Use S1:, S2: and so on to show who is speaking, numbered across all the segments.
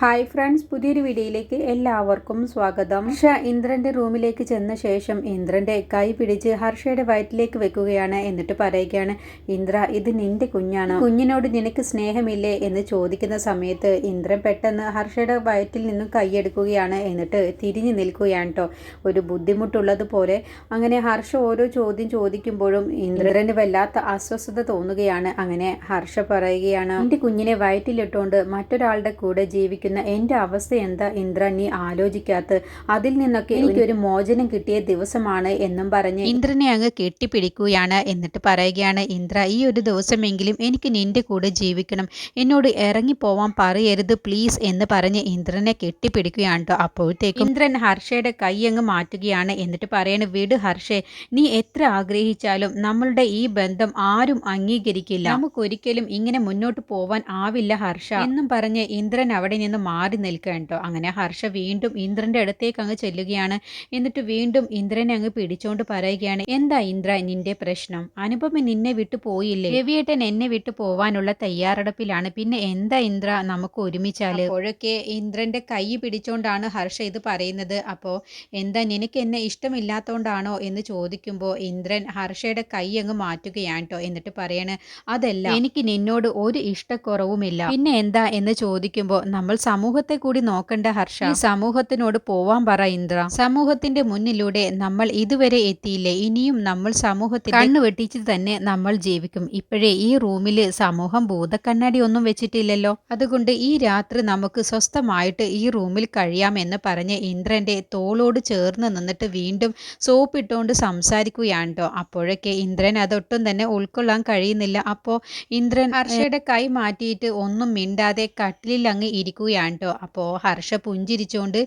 S1: Hi friends പുതിയൊരു വീഡിയോയിലേക്ക് എല്ലാവർക്കും സ്വാഗതം. ഹർഷ ഇന്ദ്രന്റെ റൂമിലേക്ക് ചെന്ന ശേഷം ഇന്ദ്രന്റെ കൈ പിടിച്ച് ഹർഷയുടെ വയറ്റിലേക്ക് വെക്കുകയാണ് എന്നിട്ട് പറയുകയാണ് ഇന്ദ്ര ഇത് നിന്റെ കുഞ്ഞാണ്. കുഞ്ഞിനോട് നിനക്ക് സ്നേഹമില്ലേ? എന്ന് ചോദിക്കുന്ന സമയത്ത് ഇന്ദ്രൻ പെട്ടെന്ന് ഹർഷയുടെ വയറ്റിൽ നിന്നും കൈയെടുക്കുകയാണ് എന്നിട്ട് തിരിഞ്ഞു നിൽക്കുകയാണ് കേട്ടോ ഒരു ബുദ്ധിമുട്ടുള്ളതുപോലെ അങ്ങനെ ഹർഷ ഓരോ ചോദ്യം ചോദിക്കുമ്പോഴും ഇന്ദ്രന് വല്ലാത്ത അസ്വസ്ഥത തോന്നുകയാണ്. അങ്ങനെ ഹർഷ പറയുകയാണ് എന്റെ കുഞ്ഞിനെ വയറ്റിലിട്ടുകൊണ്ട് മറ്റൊരാളുടെ കൂടെ ജീവിക്കുന്ന. എന്റെ അവസ്ഥ എന്താ ഇന്ദ്ര? നീ ആലോചിക്കാത്ത. അതിൽ നിന്നൊക്കെ എനിക്കൊരു മോചനം കിട്ടിയ ദിവസമാണ് എന്നും പറഞ്ഞ്
S2: ഇന്ദ്രനെ അങ്ങ് കെട്ടിപ്പിടിക്കുകയാണ് എന്നിട്ട് പറയുകയാണ് ഇന്ദ്ര ഈ ഒരു ദിവസമെങ്കിലും എനിക്ക് നിന്റെ കൂടെ ജീവിക്കണം. എന്നോട് ഇറങ്ങിപ്പോവാൻ പറയരുത് പ്ലീസ് എന്ന് പറഞ്ഞ് ഇന്ദ്രനെ കെട്ടിപ്പിടിക്കുകയാണ് കേട്ടോ അപ്പോഴത്തേക്കും ഇന്ദ്രൻ ഹർഷയുടെ കൈ അങ്ങ് മാറ്റുകയാണ് എന്നിട്ട് പറയണ വിട് ഹർഷേ നീ എത്ര ആഗ്രഹിച്ചാലും നമ്മളുടെ ഈ ബന്ധം ആരും അംഗീകരിക്കില്ല. നമുക്കൊരിക്കലും ഇങ്ങനെ മുന്നോട്ട് പോവാൻ ആവില്ല ഹർഷ എന്നും പറഞ്ഞ് ഇന്ദ്രൻ അവിടെ നിന്ന് മാറി നിൽക്കുകയാണ് കേട്ടോ. അങ്ങനെ ഹർഷ വീണ്ടും ഇന്ദ്രന്റെ അടുത്തേക്ക് അങ്ങ് ചെല്ലുകയാണ്. എന്നിട്ട് വീണ്ടും ഇന്ദ്രനെ അങ്ങ് പിടിച്ചോണ്ട് പറയുകയാണ് എന്താ ഇന്ദ്ര നിന്റെ പ്രശ്നം? അനുപമ നിന്നെ വിട്ടു പോയില്ലേ? രവിയേട്ടൻ എന്നെ വിട്ടു പോവാനുള്ള തയ്യാറെടുപ്പിലാണ്. പിന്നെ എന്താ ഇന്ദ്ര നമുക്ക് ഒരുമിച്ചാൽ? അപ്പോഴൊക്കെ ഇന്ദ്രന്റെ കൈ പിടിച്ചോണ്ടാണ് ഹർഷ ഇത് പറയുന്നത്. അപ്പോ എന്താ നിനക്ക് എന്നെ ഇഷ്ടമില്ലാത്തോണ്ടാണോ? എന്ന് ചോദിക്കുമ്പോൾ ഇന്ദ്രൻ ഹർഷയുടെ കൈ അങ്ങ് മാറ്റുകയാണ് കേട്ടോ. എന്നിട്ട് പറയാണ് അതല്ല എനിക്ക് നിന്നോട് ഒരു ഇഷ്ടക്കുറവുമില്ല. പിന്നെ എന്താ? എന്ന് ചോദിക്കുമ്പോൾ നമ്മൾ സമൂഹത്തെ കൂടി നോക്കണ്ട ഹർഷ. ഈ സമൂഹത്തിനോട് പോവാൻ പറ ഇന്ദ്ര. സമൂഹത്തിന്റെ മുന്നിലൂടെ നമ്മൾ ഇതുവരെ എത്തിയില്ലേ? ഇനിയും നമ്മൾ സമൂഹത്തിൽ കണ്ണു വെട്ടിച്ച് തന്നെ നമ്മൾ ജീവിക്കും. ഇപ്പോഴേ ഈ റൂമിൽ സമൂഹം ഭൂതക്കണ്ണാടി ഒന്നും വെച്ചിട്ടില്ലല്ലോ. അതുകൊണ്ട് ഈ രാത്രി നമുക്ക് സ്വസ്ഥമായിട്ട് ഈ റൂമിൽ കഴിയാമെന്ന് പറഞ്ഞ് ഇന്ദ്രന്റെ തോളോട് ചേർന്ന് നിന്നിട്ട് വീണ്ടും സോപ്പിട്ടുകൊണ്ട് സംസാരിക്കുകയാണ് കേട്ടോ അപ്പോഴൊക്കെ ഇന്ദ്രൻ അതൊട്ടും തന്നെ ഉൾക്കൊള്ളാൻ കഴിയുന്നില്ല. അപ്പോൾ ഇന്ദ്രൻ ഹർഷയുടെ കൈ മാറ്റിയിട്ട് ഒന്നും മിണ്ടാതെ കട്ടിലിൽ അങ്ങ് ഇരിക്കുകയാണ്. കേട്ടോ അപ്പോൾ ഹർഷ പുഞ്ചിരിച്ചുകൊണ്ട്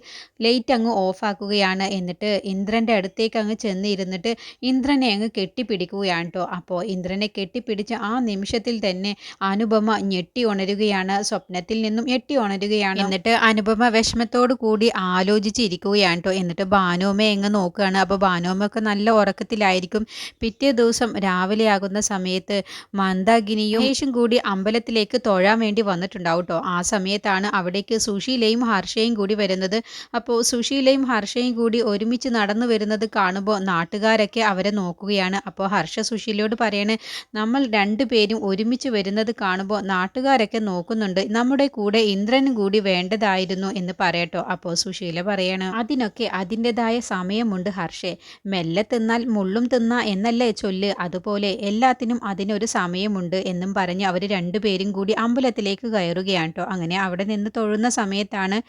S2: ലൈറ്റ് അങ്ങ് ഓഫാക്കുകയാണ്. എന്നിട്ട് ഇന്ദ്രന്റെ അടുത്തേക്ക് അങ്ങ് ചെന്നിരുന്നിട്ട് ഇന്ദ്രനെ അങ്ങ് കെട്ടിപ്പിടിക്കുകയാണ് കേട്ടോ അപ്പോൾ ഇന്ദ്രനെ കെട്ടിപ്പിടിച്ച ആ നിമിഷത്തിൽ തന്നെ അനുപമ ഞെട്ടി ഉണരുകയാണ്. സ്വപ്നത്തിൽ നിന്നും ഞെട്ടി ഉണരുകയാണ്. എന്നിട്ട് അനുപമ വിഷമത്തോടു കൂടി ആലോചിച്ചിരിക്കുകയാണ് കേട്ടോ എന്നിട്ട് ഭാനുമ്മ അങ്ങ് നോക്കുകയാണ്. അപ്പോൾ ഭാനുമ്മൊക്കെ നല്ല ഉറക്കത്തിലായിരിക്കും. പിറ്റേ ദിവസം രാവിലെ ആകുന്ന സമയത്ത് മന്ദാഗിനിയും കൂടി അമ്പലത്തിലേക്ക് തൊഴാൻ വേണ്ടി വന്നിട്ടുണ്ടാവും കേട്ടോ ആ സമയത്താണ് അവിടേക്ക് സുശീലയും ഹർഷയും കൂടി വരുന്നത്. അപ്പോൾ സുശീലയും ഹർഷയും കൂടി ഒരുമിച്ച് നടന്നു വരുന്നത് കാണുമ്പോൾ നാട്ടുകാരൊക്കെ അവരെ നോക്കുകയാണ്. അപ്പോൾ ഹർഷ സുശീലയോട് പറയണേ നമ്മൾ രണ്ടുപേരും ഒരുമിച്ച് വരുന്നത് കാണുമ്പോൾ നാട്ടുകാരൊക്കെ നോക്കുന്നുണ്ട്. നമ്മുടെ കൂടെ ഇന്ദ്രനും കൂടി വേണ്ടതായിരുന്നു എന്ന് പറയട്ടോ അപ്പോൾ സുശീല പറയണം. അതിനൊക്കെ അതിന്റെതായ സമയമുണ്ട് ഹർഷേ. മെല്ലെ തിന്നാൽ മുള്ളും തിന്ന എന്നല്ലേ ചൊല്ല്. അതുപോലെ എല്ലാത്തിനും അതിനൊരു സമയമുണ്ട് എന്നും പറഞ്ഞ് അവർ രണ്ടുപേരും കൂടി അമ്പലത്തിലേക്ക് കയറുകയാണ് കേട്ടോ അങ്ങനെ അവിടെ നിന്ന് തൊഴുന്ന സമയത്താണ്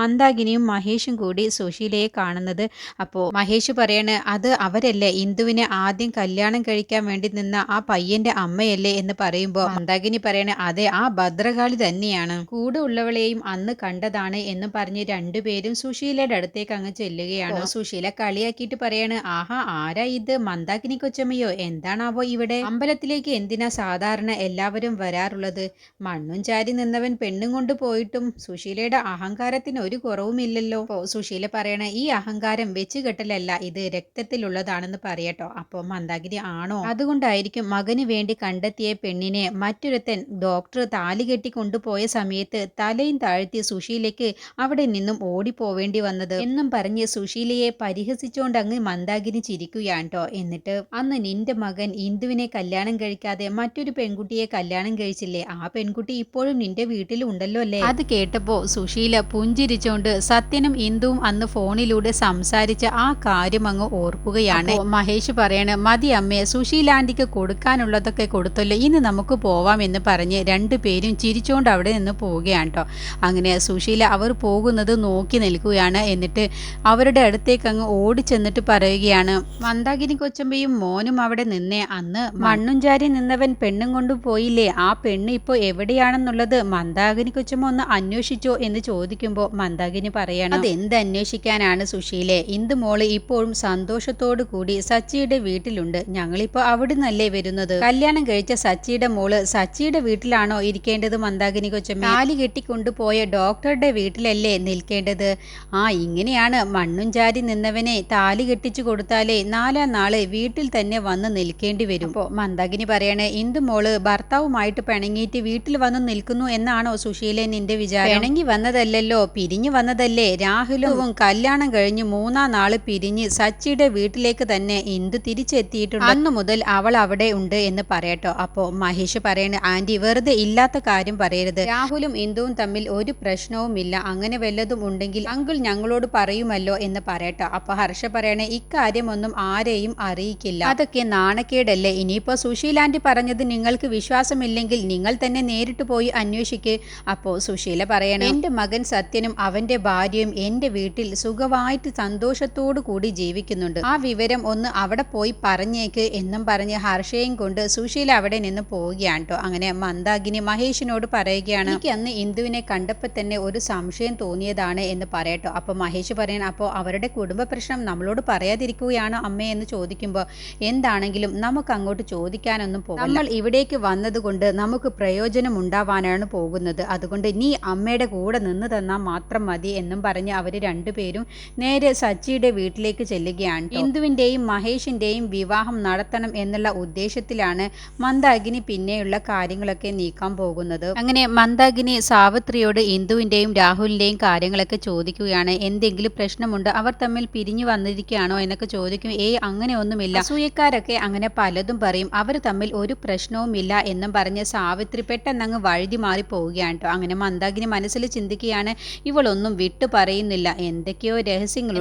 S2: മന്ദാകിനിയും മഹേഷും കൂടി സുശീലയെ കാണുന്നത്. അപ്പോൾ മഹേഷ് പറയാണ് അത് അവരല്ലേ? ഇന്ദുവിനെ ആദ്യം കല്യാണം കഴിക്കാൻ വേണ്ടി നിന്ന ആ പയ്യന്റെ അമ്മയല്ലേ? എന്ന് പറയുമ്പോൾ മന്ദാകിനി പറയണ അതെ ആ ഭദ്രകാളി തന്നെയാണ്. കൂടെ ഉള്ളവളെയും അന്ന് കണ്ടതാണ് എന്ന് പറഞ്ഞ് രണ്ടുപേരും സുശീലയുടെ അടുത്തേക്ക് അങ്ങ് ചെല്ലുകയാണ്. സുശീല കളിയാക്കിയിട്ട് പറയാണ് ആഹാ ആരാ ഇത്? മന്ദാകിനി കൊച്ചമ്മയോ? എന്താണാവോ ഇവിടെ? അമ്പലത്തിലേക്ക് എന്തിനാ സാധാരണ എല്ലാവരും വരാറുള്ളത്? മണ്ണും ചാരി നിന്നവൻ പെണ്ണും കൊണ്ട് പോയിട്ടും സുശീലയുടെ അഹങ്കാരത്തിന് ഒരു കുറവുമില്ലല്ലോ. അപ്പോ സുശീല പറയണ ഈ അഹങ്കാരം വെച്ച് കെട്ടലല്ല ഇത് രക്തത്തിലുള്ളതാണെന്ന് പറയട്ടോ അപ്പോൾ മന്ദാഗിരി ആണോ? അതുകൊണ്ടായിരിക്കും മകന് വേണ്ടി കണ്ടെത്തിയ പെണ്ണിനെ മറ്റൊരുത്തൻ ഡോക്ടർ താലി കെട്ടി കൊണ്ടുപോയ സമയത്ത് തലയും താഴ്ത്തി സുശീലയ്ക്ക് അവിടെ നിന്നും ഓടിപ്പോവേണ്ടി വന്നത്. എന്നും പറഞ്ഞ് സുശീലയെ പരിഹസിച്ചുകൊണ്ട് അങ്ങ് മന്ദാഗിരി ചിരിക്കുകയാണ് കേട്ടോ. എന്നിട്ട് അന്ന് നിന്റെ മകൻ ഇന്ദുവിനെ കല്യാണം കഴിക്കാതെ മറ്റൊരു പെൺകുട്ടിയെ കല്യാണം കഴിച്ചില്ലേ? ആ പെൺകുട്ടി ഇപ്പോഴും നിന്റെ വീട്ടിലുണ്ടല്ലോ അല്ലേ? അത് കേട്ടപ്പോ സുശീല പുഞ്ചിരിച്ചുകൊണ്ട് സത്യനും ഇന്ദുവും അന്ന് ഫോണിലൂടെ സംസാരിച്ച ആ കാര്യം അങ്ങ് ഓർക്കുകയാണ്. മഹേഷ് പറയാണ് മതി അമ്മേ സുശീല ആന്റിക്ക് കൊടുക്കാനുള്ളതൊക്കെ കൊടുത്തല്ലോ ഇനി നമുക്ക് പോവാം എന്ന് പറഞ്ഞ് രണ്ടുപേരും ചിരിച്ചുകൊണ്ട് അവിടെ നിന്ന് പോവുകയാണ് കേട്ടോ അങ്ങനെ സുശീല അവർ പോകുന്നത് നോക്കി നിൽക്കുകയാണ്. എന്നിട്ട് അവരുടെ അടുത്തേക്ക് അങ്ങ് ഓടിച്ചെന്നിട്ട് പറയുകയാണ് മന്ദാകിനി കൊച്ചമ്പയും മോനും അവിടെ നിന്നേ അന്ന് മണ്ണും ചാരി നിന്നവൻ പെണ്ണും കൊണ്ടുപോയില്ലേ ആ പെണ്ണ് ഇപ്പോൾ എവിടെയാണെന്നുള്ളത് മന്ദാകിനി കൊച്ചമ്മ ഒന്ന് അന്വേഷിച്ചോ എന്ന് ചോദിക്കുമ്പോൾ മന്ദാകിനി പറയണം അത് എന്ത് അന്വേഷിക്കാനാണ് സുശീലെ? ഇന്ദു മോൾ ഇപ്പോഴും സന്തോഷത്തോടു കൂടി സച്ചിയുടെ വീട്ടിലുണ്ട്. ഞങ്ങളിപ്പോ അവിടെ നിന്നല്ലേ വരുന്നത്? കല്യാണം കഴിച്ച സച്ചിയുടെ മോൾ സച്ചിയുടെ വീട്ടിലാണോ ഇരിക്കേണ്ടത് മന്ദാകിനി കൊച്ചമ്മ? താലി കെട്ടിക്കൊണ്ടുപോയ ഡോക്ടറുടെ വീട്ടിലല്ലേ നിൽക്കേണ്ടത്? ആ ഇങ്ങനെയാണ്. മണ്ണും ചാരി നിന്നവനെ താലി കെട്ടിച്ചു കൊടുത്താലേ നാലാം നാൾ വീട്ടിൽ തന്നെ വന്ന് നിൽക്കേണ്ടി വരും. അപ്പോൾ മന്ദാകിനി പറയണേ ഇന്ദു മോൾ ഭർത്താവുമായിട്ട് പിണങ്ങിയിട്ട് വീട്ടിൽ വന്ന് നിൽക്കുന്നു എന്നാണോ സുശീലെ നിന്റെ വിചാരം? പിണങ്ങി വന്നതല്ലല്ലോ പിരിഞ്ഞു വന്നതല്ലേ. രാഹുലും കല്യാണം കഴിഞ്ഞ് മൂന്നാം നാൾ പിരിഞ്ഞ് സച്ചിയുടെ വീട്ടിലേക്ക് തന്നെ ഇന്ദു തിരിച്ചെത്തിയിട്ടുണ്ട്. അന്നു മുതൽ അവൾ അവിടെ ഉണ്ട് എന്ന് പറയട്ടോ. അപ്പോ മഹേഷ് പറയണ ആന്റി വെറുതെ ഇല്ലാത്ത കാര്യം പറയരുത്. രാഹുലും ഇന്ദുവും തമ്മിൽ ഒരു പ്രശ്നവും ഇല്ല അങ്ങനെ വല്ലതും ഉണ്ടെങ്കിൽ അങ്കിൾ ഞങ്ങളോട് പറയുമല്ലോ എന്ന് പറയട്ടോ. അപ്പൊ ഹർഷ പറയണേ ഇക്കാര്യമൊന്നും ആരെയും അറിയിക്കില്ല. അതൊക്കെ നാണക്കേടല്ലേ. ഇനിയിപ്പോ സുശീലാന്റി പറഞ്ഞത് നിങ്ങൾക്ക് വിശ്വാസമില്ലെങ്കിൽ നിങ്ങൾ തന്നെ നേരിട്ട് പോയി അന്വേഷിക്കേ. അപ്പോ സുശീല പറയണേ. എന്റെ മകൻ സത്യനും അവന്റെ ഭാര്യയും എന്റെ വീട്ടിൽ സുഖമായിട്ട് സന്തോഷത്തോടു കൂടി ജീവിക്കുന്നുണ്ട്. ആ വിവരം ഒന്ന് അവിടെ പോയി പറഞ്ഞേക്ക് എന്നും പറഞ്ഞ് ഹർഷയും കൊണ്ട് സുശീല അവിടെ നിന്ന് പോവുകയാണ് കേട്ടോ അങ്ങനെ മന്ദാഗിനി മഹേഷിനോട് പറയുകയാണ് എനിക്ക് അന്ന് ഇന്ദുവിനെ കണ്ടപ്പോൾ തന്നെ ഒരു സംശയം തോന്നിയതാണ് എന്ന് പറയട്ടോ. അപ്പൊ മഹേഷ് പറയണം അപ്പോൾ അവരുടെ കുടുംബ പ്രശ്നം നമ്മളോട് പറയാതിരിക്കുകയാണോ അമ്മേ? എന്ന് ചോദിക്കുമ്പോൾ എന്താണെങ്കിലും നമുക്ക് അങ്ങോട്ട് ചോദിക്കാനൊന്നും പോകും നമ്മൾ ഇവിടേക്ക് വന്നതുകൊണ്ട് നമുക്ക് പ്രയോജനം ഉണ്ടാവാനാണ് പോകുന്നത്. അതുകൊണ്ട് നീ അമ്മയുടെ കൂടെ നിന്ന് തന്നാൽ മാത്രം മതി എന്നും പറഞ്ഞ് അവർ രണ്ടുപേരും നേരെ സച്ചിയുടെ വീട്ടിലേക്ക് ചെല്ലുകയാണ്. ഇന്ദുവിന്റെയും മഹേഷിന്റെയും വിവാഹം നടത്തണം എന്നുള്ള ഉദ്ദേശത്തിലാണ് മന്ദാഗിനി പിന്നെയുള്ള കാര്യങ്ങളൊക്കെ നീക്കാൻ പോകുന്നത്. അങ്ങനെ മന്ദാഗിനി സാവിത്രിയോട് ഇന്ദുവിന്റെയും രാഹുലിന്റെയും കാര്യങ്ങളൊക്കെ ചോദിക്കുകയാണ്. എന്തെങ്കിലും പ്രശ്നമുണ്ട് അവർ തമ്മിൽ പിരിഞ്ഞു വന്നിരിക്കുകയാണോ എന്നൊക്കെ ചോദിക്കും. ഏ അങ്ങനെയൊന്നുമില്ല. സൂയക്കാരൊക്കെ അങ്ങനെ പലതും പറയും. അവർ തമ്മിൽ ഒരു പ്രശ്നവുമില്ല എന്നും പറഞ്ഞ് സാവിത്രി പെട്ടെന്ന് അങ്ങ് വഴുതി മാറി പോവുകയാണ് കേട്ടോ. അങ്ങനെ മന്ദാകിനി മനസ്സിൽ ചിന്തിക്കുകയാണ്. ഇവളൊന്നും വിട്ടു പറയുന്നില്ല. എന്തൊക്കെയോ രഹസ്യങ്ങൾ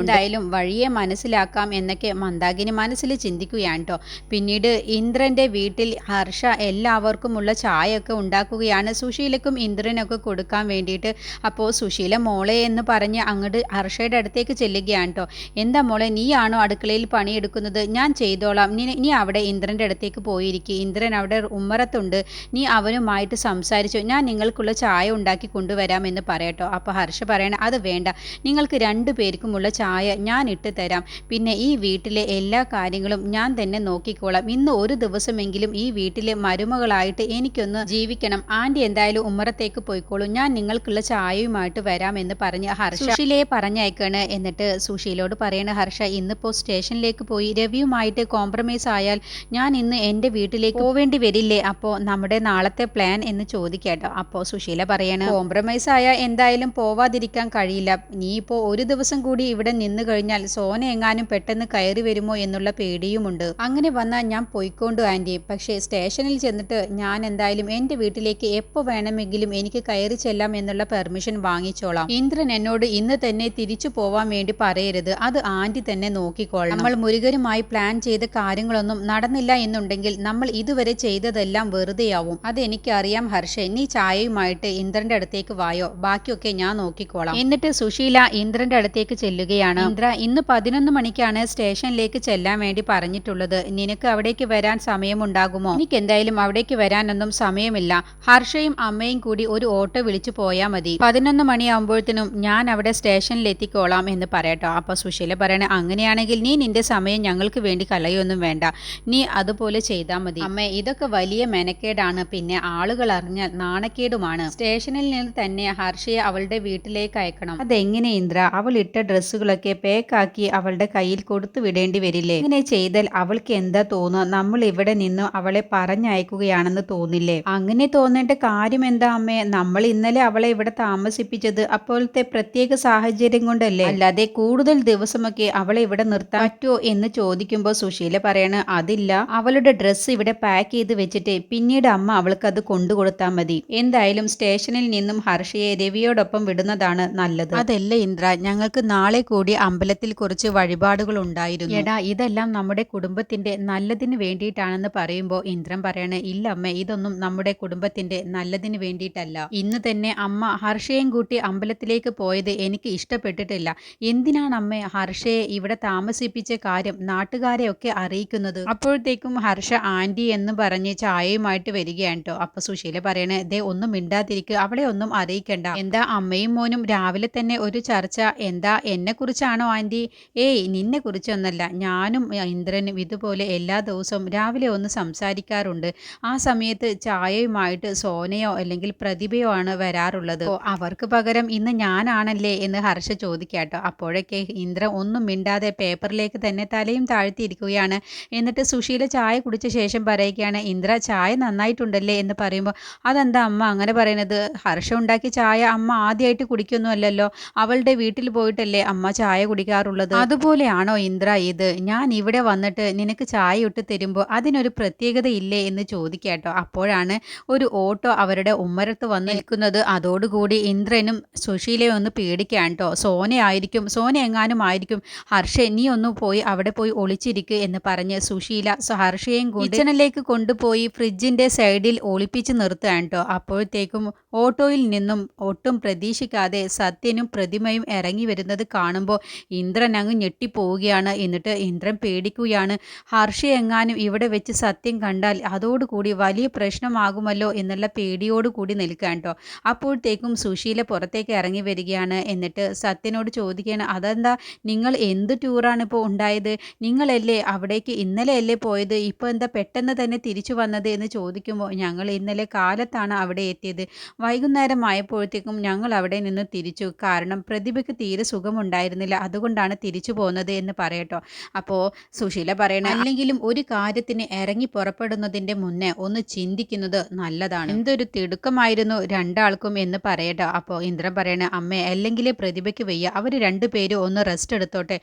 S2: വഴിയെ മനസ്സിലാക്കാം എന്നൊക്കെ മന്ദാകിനി മനസ്സിൽ ചിന്തിക്കുകയാണ് കേട്ടോ. പിന്നീട് ഇന്ദ്രന്റെ വീട്ടിൽ ഹർഷ എല്ലാവർക്കുമുള്ള ചായയൊക്കെ ഉണ്ടാക്കുകയാണ്. സുശീലക്കും ഇന്ദ്രനൊക്കെ കൊടുക്കാൻ വേണ്ടിയിട്ട് അപ്പോൾ സുശീല മോളെ എന്ന് പറഞ്ഞ് അങ്ങോട്ട് ഹർഷയുടെ അടുത്തേക്ക് ചെല്ലുകയാണ് കേട്ടോ. എന്താ മോളെ നീയാണോ അടുക്കളയിൽ പണിയെടുക്കുന്നത്? ഞാൻ ചെയ്തോളാം. നീ നീ അവിടെ ഇന്ദ്രന്റെ അടുത്തേക്ക് പോയിരിക്കും. ഇന്ദ്രൻ അവിടെ ഉമ്മറത്തുണ്ട്. നീ അവനുമായിട്ട് സംസാരിച്ചു. ഞാൻ നിങ്ങൾക്കുള്ള ചായ ഉണ്ടാക്കി കൊണ്ടുവരാം. എന്ന് പറയട്ടോ. അപ്പോൾ ഹർഷ പറയണ അത് വേണ്ട. നിങ്ങൾക്ക് രണ്ടു പേർക്കുമുള്ള ചായ ഞാൻ ഇട്ട് തരാം. പിന്നെ ഈ വീട്ടിലെ എല്ലാ കാര്യങ്ങളും ഞാൻ തന്നെ നോക്കിക്കോളാം. ഇന്ന് ഒരു ദിവസമെങ്കിലും ഈ വീട്ടിലെ മരുമകളായിട്ട് എനിക്കൊന്ന് ജീവിക്കണം. ആന്റി എന്തായാലും ഉമ്മറത്തേക്ക് പോയിക്കോളൂ. ഞാൻ നിങ്ങൾക്കുള്ള ചായയുമായിട്ട് വരാമെന്ന് പറഞ്ഞ് ഹർഷ സുശീലയെ പറഞ്ഞയക്കാണ്. എന്നിട്ട് സുശീലോട് പറയണ ഹർഷ ഇന്നിപ്പോ സ്റ്റേഷനിലേക്ക് പോയി രവിയുമായിട്ട് കോംപ്രമൈസ് ആയാൽ ഞാൻ ഇന്ന് എന്റെ വീട്ടിലേക്ക് പോവേണ്ടി വരില്ലേ? അപ്പോൾ നമ്മുടെ നാളത്തെ പ്ലാൻ എന്ന് ചോദിക്കാട്ടോ. അപ്പോൾ സുശീല പറയണ കോംപ്രമൈസ് ആയാൽ എന്തായാലും പോവാതിരിക്കാൻ കഴിയില്ല. നീ ഇപ്പോ ഒരു ദിവസം കൂടി ഇവിടെ നിന്ന് കഴിഞ്ഞാൽ സോന എങ്ങാനും പെട്ടെന്ന് കയറി വരുമോ എന്നുള്ള പേടിയുമുണ്ട്. അങ്ങനെ വന്നാൽ ഞാൻ പോയിക്കൊണ്ടു ആന്റി പക്ഷേ സ്റ്റേഷനിൽ ചെന്നിട്ട് ഞാൻ എന്തായാലും എന്റെ വീട്ടിലേക്ക് എപ്പോൾ വേണമെങ്കിലും എനിക്ക് കയറി ചെല്ലാം എന്നുള്ള പെർമിഷൻ വാങ്ങിച്ചോളാം. ഇന്ദ്രൻ എന്നോട് ഇന്ന് തന്നെ തിരിച്ചു പോവാൻ വേണ്ടി പറയരുത്. അത് ആന്റി തന്നെ നോക്കിക്കോളാം നമ്മൾ മുരുകരുമായി പ്ലാൻ ചെയ്ത കാര്യങ്ങളൊന്നും നടന്നില്ല എന്നുണ്ടെങ്കിൽ നമ്മൾ ഇതുവരെ ചെയ്തതെല്ലാം വെറുതെയാവും. അതെനിക്കറിയാം ഹർഷ. നീ ചായയുമായിട്ട് ഇന്ദ്രന്റെ അടുത്തേക്ക് വായോ? ബാക്കിയൊക്കെ ഞാൻ നോക്കിക്കോളാം. എന്നിട്ട് സുശീല ഇന്ദ്രന്റെ അടുത്തേക്ക് ചെല്ലുകയാണ്. ഇന്ദ്ര ഇന്ന് പതിനൊന്ന് മണിക്കാണ് സ്റ്റേഷനിലേക്ക് ചെല്ലാൻ വേണ്ടി പറഞ്ഞിട്ടുള്ളത്. നിനക്ക് അവിടേക്ക് വരാൻ സമയമുണ്ടാകുമോ? എനിക്ക് എന്തായാലും അവിടേക്ക് വരാനൊന്നും സമയമില്ല. ഹർഷയും അമ്മയും കൂടി ഒരു ഓട്ടോ വിളിച്ചു പോയാൽ മതി. പതിനൊന്ന് മണിയാകുമ്പോഴത്തേനും ഞാൻ അവിടെ സ്റ്റേഷനിൽ എത്തിക്കോളാം എന്ന് പറയട്ടോ. അപ്പൊ സുശീല പറയണേ അങ്ങനെയാണെങ്കിൽ നീ നിന്റെ സമയം ഞങ്ങൾക്ക് വേണ്ടി കളയൊന്നും വേണ്ട. നീ അതുപോലെ ചെയ്താൽ മതി. അമ്മ ഇതൊക്കെ വലിയ മെനക്കേടാണ്. പിന്നെ ആളുകൾ അറിഞ്ഞാൽ നാണക്കേടുമാണ്. സ്റ്റേഷനിൽ നിന്ന് തന്നെ ഹർഷയെ അവളുടെ വീട്ടിലേക്ക് അയക്കണം. അതെങ്ങനെ ഇന്ദ്ര? അവൾ ഇട്ട ഡ്രസ്സുകളൊക്കെ പേക്കാക്കി അവളുടെ കയ്യിൽ കൊടുത്തു വിടേണ്ടി വരില്ലേ? ഇങ്ങനെ ചെയ്താൽ അവൾക്ക് എന്താ തോന്നുക? നമ്മൾ ഇവിടെ നിന്ന് അവളെ പറഞ്ഞയക്കുകയാണെന്ന് തോന്നില്ലേ? അങ്ങനെ തോന്നേണ്ട കാര്യം എന്താ അമ്മേ? നമ്മൾ ഇന്നലെ അവളെ ഇവിടെ താമസിപ്പിച്ചത് അപ്പോഴത്തെ പ്രത്യേക സാഹചര്യം കൊണ്ടല്ലേ? അല്ലാതെ കൂടുതൽ ദിവസമൊക്കെ അവളെ ഇവിടെ നിർത്താൻ പറ്റുമോ എന്ന് ചോദിക്കുമ്പോൾ സുശീല പറയണ അതില്ല. അവളുടെ ഡ്രസ്സ് ഇവിടെ പാക്ക് ചെയ്ത് വെച്ചിട്ട് പിന്നീട് അമ്മ അവൾക്ക് അത് കൊണ്ടുകൊടുത്താൽ മതി. എന്തായാലും സ്റ്റേഷനിൽ നിന്നും ഹർഷയെ രവിയോടൊപ്പം വിടുന്നതാണ് നല്ലത്. അതല്ല ഇന്ദ്ര ഞങ്ങൾക്ക് നാളെ കൂടി അമ്പലത്തിൽ കുറച്ച് വഴിപാടുകൾ ഉണ്ടായിരുന്നു. എടാ ഇതെല്ലാം നമ്മുടെ കുടുംബത്തിന്റെ നല്ലതിന് വേണ്ടിയിട്ടാണെന്ന് പറയുമ്പോൾ ഇന്ദ്രൻ പറയണേ ഇല്ല അമ്മ ഇതൊന്നും നമ്മുടെ കുടുംബത്തിന്റെ നല്ലതിന് വേണ്ടിയിട്ടല്ല. ഇന്ന് തന്നെ അമ്മ ഹർഷയും കൂട്ടി അമ്പലത്തിലേക്ക് പോയത് എനിക്ക് ഇഷ്ടപ്പെട്ടിട്ടില്ല. എന്തിനാണ് അമ്മ ഹർഷയെ ഇവിടെ താമസിപ്പിച്ച കാര്യം നാട്ടുകാരെയൊക്കെ അറിയിക്കുന്നത്? അപ്പോഴത്തേക്കും ഹർഷ ആന്റി എന്ന് പറഞ്ഞ് ചായയുമായിട്ട് വരികയാണ് കേട്ടോ അപ്പൊ സുശീല പറയണേ ദേ ഒന്നും മിണ്ടാതിരിക്കുക അവളെ ഒന്നും അറിയിക്കണ്ട എന്താ അമ്മയും മോനും രാവിലെ തന്നെ ഒരു ചർച്ച? എന്താ എന്നെ കുറിച്ചാണോ ആന്റി? ഏയ് നിന്നെ കുറിച്ചൊന്നല്ല ഞാനും ഇന്ദ്രനും ഇതുപോലെ എല്ലാ ദിവസവും രാവിലെ ഒന്ന് സംസാരിക്കാറുണ്ട്. ആ സമയത്ത് ചായയുമായിട്ട് സോനയോ അല്ലെങ്കിൽ പ്രതിഭയോ ആണ് വരാറുള്ളത്. അവർക്ക് പകരം ഇന്ന് ഞാനാണല്ലേ എന്ന് ഹർഷ ചോദിക്കാട്ടോ. അപ്പോഴൊക്കെ ഇന്ദ്ര ഒന്നും മിണ്ടാതെ പേപ്പറിലേക്ക് തന്നെ തലയും താഴ്ത്തിയിരിക്കുകയാണ്. എന്നിട്ട് സുശീല ചായ കുടിച്ച ശേഷം പറയുകയാണ് ഇന്ദ്ര ചായ നന്നായിട്ടുണ്ടല്ലേ? എന്ന് പറയുമ്പോൾ അതെന്താ അമ്മ അങ്ങനെ പറയുന്നത് ഹർഷ ഉണ്ടാക്കിയ ചായ അമ്മ ആദ്യമായിട്ട് കുടിക്കൊന്നുമല്ലല്ലോ അവളുടെ വീട്ടിൽ പോയിട്ടല്ലേ അമ്മ ചായ കുടിക്കാറുള്ളത്? അതുപോലെയാണോ ഇന്ദ്ര ഇത്? ഞാൻ ഇവിടെ വന്നിട്ട് നിനക്ക് ചായ ഇട്ട് തരുമ്പോൾ അതിനൊരു പ്രത്യേകത ഇല്ലേ എന്ന് ചോദിക്കാട്ടോ. അപ്പോഴാണ് ഒരു ഓട്ടോ അവരുടെ ഉമ്മരത്ത് വന്ന് നിൽക്കുന്നത്. അതോടുകൂടി ഇന്ദ്രനും സുശീലയും ഒന്ന് പേടിക്കാൻ കേട്ടോ സോന ആയിരിക്കും സോന എങ്ങാനും ആയിരിക്കും. ഹർഷ നീ ഒന്ന് പോയി അവിടെ പോയി ഒളിച്ചിരിക്കുക എന്ന് പറഞ്ഞ് സുശീല ഹർഷയും കിച്ചണിലേക്ക് കൊണ്ടുപോയി ഫ്രിഡ്ജിന്റെ സൈഡിൽ ഒളിപ്പിച്ച് നിർത്തുകയാണ് കേട്ടോ അപ്പോഴത്തേക്കും ഓട്ടോയിൽ നിന്നും ഒട്ടും പ്രതീക്ഷിക്കാതെ സത്യനും പ്രതിമയും ഇറങ്ങി വരുന്നത് കാണുമ്പോൾ ഇന്ദ്രൻ അങ്ങ് ഞെട്ടിപ്പോവുകയാണ്. എന്നിട്ട് ഇന്ദ്രൻ പേടിക്കുകയാണ്. ഹർഷ എങ്ങാനും ഇവിടെ വെച്ച് സത്യം കണ്ടാൽ അതോടുകൂടി വലിയ പ്രശ്നമാകുമല്ലോ എന്നുള്ള പേടിയോടുകൂടി നിൽക്കാൻ കേട്ടോ. അപ്പോഴത്തേക്കും സുശീല പുറത്തേക്ക് ഇറങ്ങി വരികയാണ്. എന്നിട്ട് സത്യനോട് ചോദിക്കുകയാണ് അതെന്താ? നിങ്ങൾ എന്ത് ടൂറാണ് ഇപ്പോൾ ഉണ്ടായത്? നിങ്ങളല്ലേ അവിടേക്ക് ഇന്നലെ അല്ലേ പോയത്? ഇപ്പോൾ എന്താ പെട്ടെന്ന് തന്നെ തിരിച്ചു വന്നത്? എന്ന് ചോദിക്കുമ്പോൾ ഞങ്ങൾ ഇന്നലെ കാലത്താണ് അവിടെ എത്തിയത്. വൈകുന്നേരം ആയപ്പോഴത്തേക്കും ഞങ്ങൾ അവിടെ നിന്ന് തിരിച്ചു. കാരണം പ്രതിഭയ്ക്ക് തീരെ സുഖമുണ്ടായിരുന്നില്ല. അതുകൊണ്ടാണ് തിരിച്ചു പോകുന്നത് എന്ന് പറയട്ടോ. അപ്പോൾ സുശീല പറയണ അല്ലെങ്കിലും ഒരു കാര്യത്തിന് ഇറങ്ങി പുറപ്പെടുന്നതിന്റെ മുന്നേ ഒന്ന് ചിന്തിക്കുന്നത് നല്ലതാണ്. എന്തൊരു തിടുക്കമായിരുന്നു രണ്ടാൾക്കും എന്ന് പറയട്ടോ. അപ്പോൾ ഇന്ദ്രൻ പറയണ അമ്മേ അല്ലെങ്കിൽ പ്രതിഭയ്ക്ക് വയ്യ. അവർ രണ്ടുപേരും ഒന്ന് റെസ്റ്റ് എടുത്തോട്ടെ.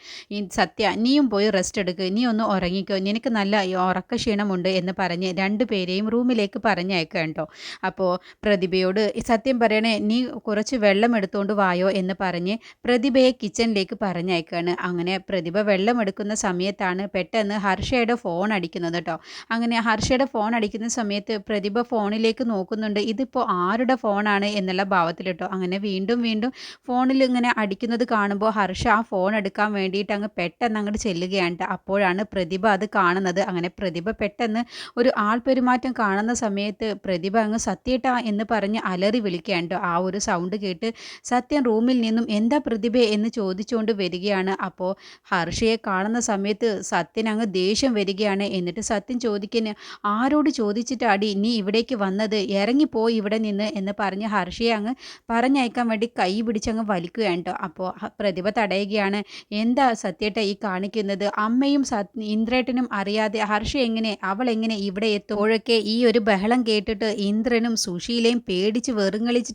S2: സത്യ നീയും പോയി റെസ്റ്റ് എടുക്കുക നീ ഒന്ന് ഉറങ്ങിക്കോ. നിനക്ക് നല്ല ഉറക്ക ക്ഷീണമുണ്ട് എന്ന് പറഞ്ഞ് രണ്ടുപേരെയും റൂമിലേക്ക് പറഞ്ഞയക്കാം കേട്ടോ അപ്പോൾ പ്രതിഭയോട് സത്യം പറയണേ നീ കുറച്ച് വെള്ളം എടുത്തുകൊണ്ട് വായോ എന്ന് പറഞ്ഞ് പ്രതിഭയെ കിച്ചണിലേക്ക് പറഞ്ഞയക്കാണ്. അങ്ങനെ പ്രതിഭ വെള്ളം എടുക്കുന്ന സമയത്താണ് പെട്ടെന്ന് ഹർഷയുടെ ഫോൺ അടിക്കുന്നത് കേട്ടോ. അങ്ങനെ ഹർഷയുടെ ഫോൺ അടിക്കുന്ന സമയത്ത് പ്രതിഭ ഫോണിലേക്ക് നോക്കുന്നുണ്ട്. ഇതിപ്പോൾ ആരുടെ ഫോണാണ്? എന്നുള്ള ഭാവത്തിൽ കേട്ടോ. അങ്ങനെ വീണ്ടും വീണ്ടും ഫോണിൽ ഇങ്ങനെ അടിക്കുന്നത് കാണുമ്പോൾ ഹർഷ ആ ഫോൺ എടുക്കാൻ വേണ്ടിയിട്ട് അങ്ങ് പെട്ടെന്ന് അങ്ങോട്ട് ചെല്ലുകയാണ്. അപ്പോഴാണ് പ്രതിഭ അത് കാണുന്നത്. അങ്ങനെ പ്രതിഭ പെട്ടെന്ന് ഒരു ആൾ പെരുമാറ്റം കാണുന്ന സമയത്ത് പ്രതിഭ അങ്ങ് സത്യേട്ട എന്ന് പറഞ്ഞ് അലറി വിളിക്കുകയാണ് ട്ടോ. ആ ഒരു സൗണ്ട് കേട്ട് സത്യൻ റൂമിൽ നിന്നും എന്താ പ്രതിഭ എന്ന് ചോദിച്ചുകൊണ്ട് വരികയാണ്. അപ്പോൾ ഹർഷയെ കാണുന്ന സമയത്ത് സത്യൻ അങ്ങ് ദേഷ്യം വരികയാണ്. എന്നിട്ട് സത്യൻ ചോദിക്കുന്ന ആരോട് ചോദിച്ചിട്ടാടി നീ ഇവിടേക്ക് വന്നത്? ഇറങ്ങിപ്പോയി ഇവിടെ നിന്ന്? എന്ന് പറഞ്ഞ് ഹർഷയെ അങ്ങ് പറഞ്ഞയക്കാൻ വേണ്ടി കൈ പിടിച്ചങ്ങ് വലിക്കുകയാണ് കേട്ടോ. അപ്പോൾ പ്രതിഭ തടയുകയാണ്. എന്താ സത്യേട്ട ഈ കാണിക്കുന്നത്? അമ്മയും ഇന്ദ്രേട്ടനും അറിയാതെ ഹർഷ എങ്ങനെ അവൾ എങ്ങനെ ഇവിടെ എത്തുമ്പോഴൊക്കെ ഈ ഒരു ബഹളം കേട്ടിട്ട് ഇന്ദ്രനും സുശീലയും പേടിച്ച്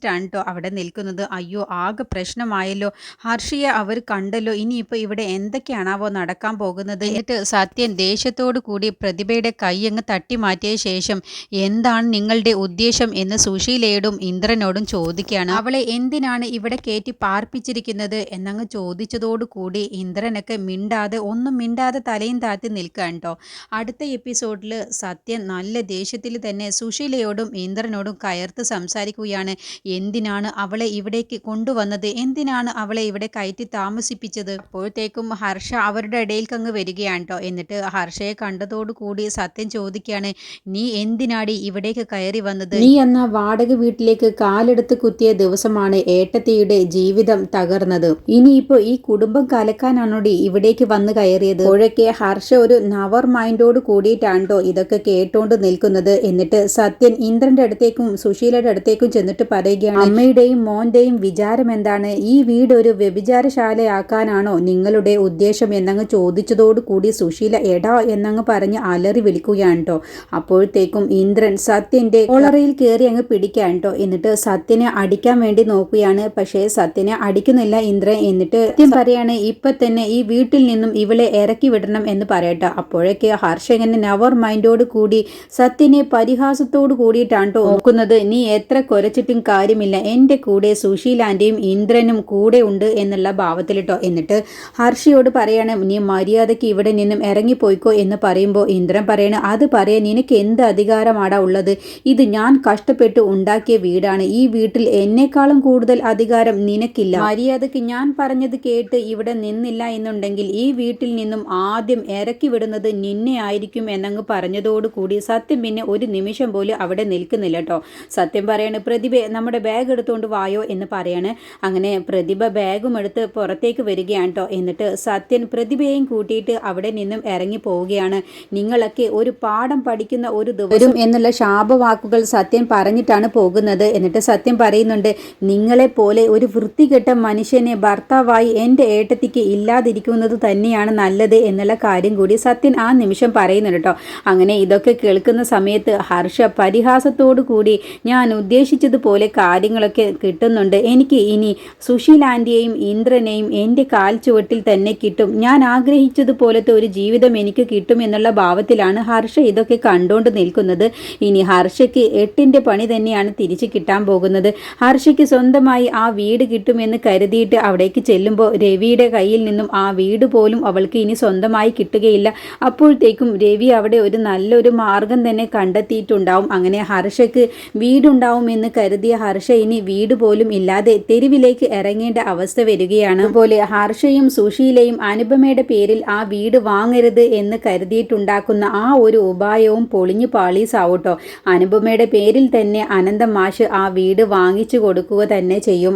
S2: വെറുങ്ങളിച്ചിട്ടാണ് കേട്ടോ അവിടെ നിൽക്കുന്നത്. അയ്യോ ആകെ പ്രശ്നമായല്ലോ. ഹർഷിയെ അവർ കണ്ടല്ലോ. ഇനിയിപ്പോൾ ഇവിടെ എന്തൊക്കെയാണാവോ നടക്കാൻ പോകുന്നത്? എന്നിട്ട് സത്യൻ ദേഷ്യത്തോടു കൂടി പ്രതിഭയുടെ കൈ അങ്ങ് തട്ടി മാറ്റിയ ശേഷം എന്താണ് നിങ്ങളുടെ ഉദ്ദേശം എന്ന് സുശീലയോടും ഇന്ദ്രനോടും ചോദിക്കുകയാണ്. അവളെ എന്തിനാണ് ഇവിടെ കയറ്റി പാർപ്പിച്ചിരിക്കുന്നത് എന്നങ്ങ് ചോദിച്ചതോടു കൂടി ഇന്ദ്രനൊക്കെ മിണ്ടാതെ ഒന്നും മിണ്ടാതെ തലയും താഴ്ത്തി നിൽക്കുകയാണ് കേട്ടോ അടുത്ത എപ്പിസോഡിൽ സത്യൻ നല്ല ദേഷ്യത്തിൽ തന്നെ സുശീലയോടും ഇന്ദ്രനോടും കയർത്ത് സംസാരിക്കുകയാണ്. എന്തിനാണ് അവളെ ഇവിടേക്ക് കൊണ്ടുവന്നത്? എന്തിനാണ് അവളെ ഇവിടെ കയറ്റി താമസിപ്പിച്ചത്? അപ്പോഴത്തേക്കും ഹർഷ അവരുടെ ഇടയിൽ അങ്ങ് വരികയാണ് കേട്ടോ എന്നിട്ട് ഹർഷയെ കണ്ടതോടു കൂടി സത്യം ചോദിക്കുകയാണ് നീ എന്തിനാടി ഇവിടേക്ക് കയറി വന്നത്?
S1: നീ എന്ന വാടക വീട്ടിലേക്ക് കാലെടുത്ത് കുത്തിയ ദിവസമാണ് ഏട്ടത്തിയുടെ ജീവിതം തകർന്നത്. ഇനിയിപ്പോ ഈ കുടുംബം കലക്കാനാണോടി ഇവിടേക്ക് വന്ന് കയറിയത്? ഒഴക്കെ ഹർഷ ഒരു നവർ മൈൻഡോട് കൂടിയിട്ടാണ്ടോ ഇതൊക്കെ കേട്ടോണ്ട് നിൽക്കുന്നത്. എന്നിട്ട് സത്യൻ ഇന്ദ്രന്റെ അടുത്തേക്കും സുശീലയുടെ അടുത്തേക്കും ചെന്നിട്ട് പറയുകയാണ് അമ്മയുടെയും മോന്റെയും വിചാരം എന്താണ്? ഈ വീട് ഒരു വ്യഭിചാരശാലയാക്കാനാണോ നിങ്ങളുടെ ഉദ്ദേശം? എന്നങ്ങ് ചോദിച്ചതോടു കൂടി സുശീല എടാ എന്നങ്ങ് പറഞ്ഞ് അലറി വിളിക്കുകയാണ് കേട്ടോ അപ്പോഴത്തേക്കും ഇന്ദ്രൻ സത്യന്റെ കോളറയിൽ കയറി അങ്ങ് പിടിക്കാൻ കേട്ടോ എന്നിട്ട് സത്യനെ അടിക്കാൻ വേണ്ടി നോക്കുകയാണ്. പക്ഷേ സത്യനെ അടിക്കുന്നില്ല ഇന്ദ്രൻ. എന്നിട്ട് സത്യം പറയാണ് ഇപ്പൊ തന്നെ ഈ വീട്ടിൽ നിന്നും ഇവളെ ഇറക്കി വിടണം എന്ന് പറയട്ടെ. അപ്പോഴേക്ക് ഹർഷകന് നവർ മൈൻഡോട് കൂടി സത്യനെ പരിഹാസത്തോട് കൂടിയിട്ടാണ് കേട്ടോ നോക്കുന്നത്. നീ എത്ര കുരച്ചിട്ടും കാര്യമില്ല എന്റെ കൂടെ സുശീലാന്റെയും ഇന്ദ്രനും കൂടെ ഉണ്ട് എന്നുള്ള ഭാവത്തിലിട്ടോ എന്നിട്ട് ഹർഷിയോട് പറയാണ് നീ മര്യാദയ്ക്ക് ഇവിടെ നിന്നും ഇറങ്ങിപ്പോയിക്കോ എന്ന് പറയുമ്പോൾ ഇന്ദ്രൻ പറയണ അത് പറയാൻ നിനക്ക് എന്ത് അധികാരമാടാ ഉള്ളത്? ഇത് ഞാൻ കഷ്ടപ്പെട്ട് ഉണ്ടാക്കിയ വീടാണ്. ഈ വീട്ടിൽ എന്നെക്കാളും കൂടുതൽ അധികാരം നിനക്കില്ല. മര്യാദയ്ക്ക് ഞാൻ പറഞ്ഞത് കേട്ട് ഇവിടെ നിന്നില്ല എന്നുണ്ടെങ്കിൽ ഈ വീട്ടിൽ നിന്നും ആദ്യം ഇറക്കി വിടുന്നത് നിന്നെ ആയിരിക്കും എന്നങ്ങ് പറഞ്ഞതോടുകൂടി സത്യം പിന്നെ ഒരു നിമിഷം പോലും അവിടെ നിൽക്കുന്നില്ല കേട്ടോ സത്യം പറയാണ് പ്രതിഭ നമ്മുടെ ബാഗ് എടുത്തുകൊണ്ട് വായോ എന്ന് പറയാണ്. അങ്ങനെ പ്രതിഭ ബാഗും എടുത്ത് പുറത്തേക്ക് വരികയാണ് കേട്ടോ എന്നിട്ട് സത്യൻ പ്രതിഭയെയും കൂട്ടിയിട്ട് അവിടെ നിന്നും ഇറങ്ങി പോവുകയാണ്. നിങ്ങളൊക്കെ ഒരു പാഠം പഠിക്കുന്ന ഒരു ദിവസം എന്നുള്ള ശാപവാക്കുകൾ സത്യൻ പറഞ്ഞിട്ടാണ് പോകുന്നത്. എന്നിട്ട് സത്യം പറയുന്നുണ്ട് നിങ്ങളെ പോലെ ഒരു വൃത്തികെട്ട മനുഷ്യനെ ഭർത്താവായി എന്റെ ഏട്ടത്തിക്ക് ഇല്ലാതിരിക്കുന്നത് തന്നെയാണ് നല്ലത് എന്നുള്ള കാര്യം കൂടി സത്യൻ ആ നിമിഷം പറയുന്നുണ്ട് കേട്ടോ അങ്ങനെ ഇതൊക്കെ കേൾക്കുന്ന സമയത്ത് ഹർഷ പരിഹാസത്തോടു കൂടി ഞാൻ ഉദ്ദേശിച്ചതുപോലെ
S2: കാര്യങ്ങളൊക്കെ കിട്ടുന്നുണ്ട്. എനിക്ക് ഇനി സുശീൽ ആന്റിയെയും ഇന്ദ്രനെയും എന്റെ കാൽ ചുവട്ടിൽ തന്നെ കിട്ടും. ഞാൻ ആഗ്രഹിച്ചതുപോലത്തെ ഒരു ജീവിതം എനിക്ക് കിട്ടും എന്നുള്ള ഭാവത്തിലാണ് ഹർഷ ഇതൊക്കെ കണ്ടുകൊണ്ട് നിൽക്കുന്നത്. ഇനി ഹർഷയ്ക്ക് എട്ടിന്റെ പണി തന്നെയാണ് തിരിച്ചു കിട്ടാൻ പോകുന്നത്. ഹർഷയ്ക്ക് സ്വന്തമായി ആ വീട് കിട്ടുമെന്ന് കരുതിയിട്ട് അവിടേക്ക് ചെല്ലുമ്പോൾ രവിയുടെ കയ്യിൽ നിന്നും ആ വീട് പോലും അവൾക്ക് ഇനി സ്വന്തമായി കിട്ടുകയില്ല. അപ്പോഴത്തേക്കും രവി അവിടെ ഒരു നല്ലൊരു മാർഗം തന്നെ കണ്ടെത്തിയിട്ടുണ്ടാവും. അങ്ങനെ ഹർഷയ്ക്ക് വീടുണ്ടാവും എന്ന് കരുതിയ ഹർഷ ഇനി വീട് പോലും ഇല്ലാതെ തെരുവിലേക്ക് ഇറങ്ങേണ്ട അവസ്ഥ വരികയാണ്. അതുപോലെ ഹർഷയും സുശീലയും അനുപമയുടെ പേരിൽ ആ വീട് വാങ്ങരുത് എന്ന് കരുതിയിട്ടുണ്ടാക്കുന്ന ആ ഒരു ഉപായവും പൊളിഞ്ഞു പാളീസാവട്ടോ അനുപമയുടെ പേരിൽ തന്നെ അനന്തമാഷ് ആ വീട് വാങ്ങിച്ചു കൊടുക്കുക തന്നെ ചെയ്യും.